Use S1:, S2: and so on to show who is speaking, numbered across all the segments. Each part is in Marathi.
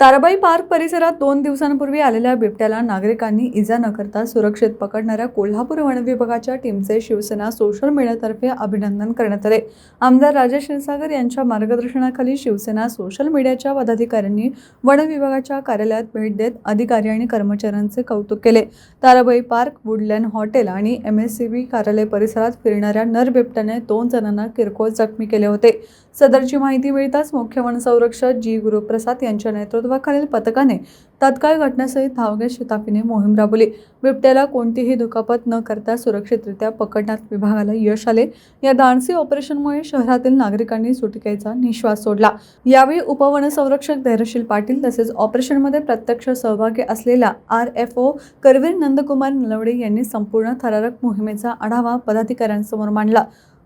S1: ताराबाई पार्क परिसरात दोन दिवसांपूर्वी आलेल्या बिबट्याला नागरिकांनी इजा न करता सुरक्षित पकडणाऱ्या कोल्हापूर वन विभागाच्या टीमचे शिवसेना सोशल मीडियातर्फे अभिनंदन करण्यात आले. आमदार राजेश क्षीरसागर यांच्या मार्गदर्शनाखाली शिवसेना सोशल मीडियाच्या पदाधिकाऱ्यांनी वन विभागाच्या कार्यालयात भेट देत अधिकारी आणि कर्मचाऱ्यांचे कौतुक केले. ताराबाई पार्क वुडलँड हॉटेल आणि एम एस सी बी कार्यालय परिसरात फिरणाऱ्या नर बिबट्याने दोन जणांना किरकोळ जखमी केले होते. सदरची माहिती मिळताच मुख्य वनसंरक्षक जी गुरुप्रसाद यांच्या नेतृत्व नेतृत्वाखालील पथकाने तत्काळ घटनास्थळी धाव घेत शिताफीने मोहीम राबवली. बिबट्याला कोणतीही दुखापत न करता सुरक्षितरित्या पकडण्यात विभागाला यश आले. या धाडसी ऑपरेशनमुळे शहरातील नागरिकांनी सुटकेचा निश्वास सोडला. यावेळी उपवनसंरक्षक धैर्यशील पाटील तसेच ऑपरेशनमध्ये प्रत्यक्ष सहभागी असलेल्या R F O Karveer Nandkumar Nalawade यांनी संपूर्ण थरारक मोहिमेचा आढावा पदाधिकाऱ्यांसमोर मांडला.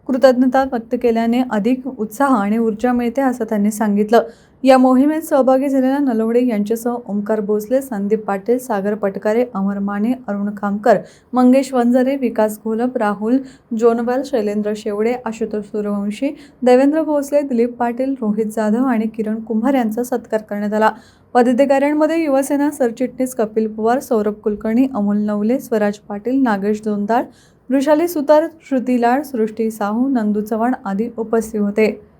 S1: कृतज्ञता व्यक्त केल्याने अधिक उत्साह आणि ऊर्जा मिळते असं त्यांनी सांगितलं. या मोहिमेत सहभागी झालेल्या नलवडे यांच्यासह ओंकार भोसले संदीप पाटील सागर पटकारे अमर माने अरुण खामकर मंगेश वंजारे विकास घोलप राहुल जोनवाल शैलेंद्र शेवडे आशुतोष सूर्यवंशी देवेंद्र भोसले दिलीप पाटील रोहित जाधव आणि किरण कुंभार यांचा सत्कार करण्यात आला. पदाधिकाऱ्यांमध्ये युवसेना सरचिटणीस कपिल पवार सौरभ कुलकर्णी अमोल नवले स्वराज पाटील नागेश दोंदाळ वृषाली सुतार श्रुती लाड सृष्टी साहू नंदू चव्हाण आदी उपस्थित होते.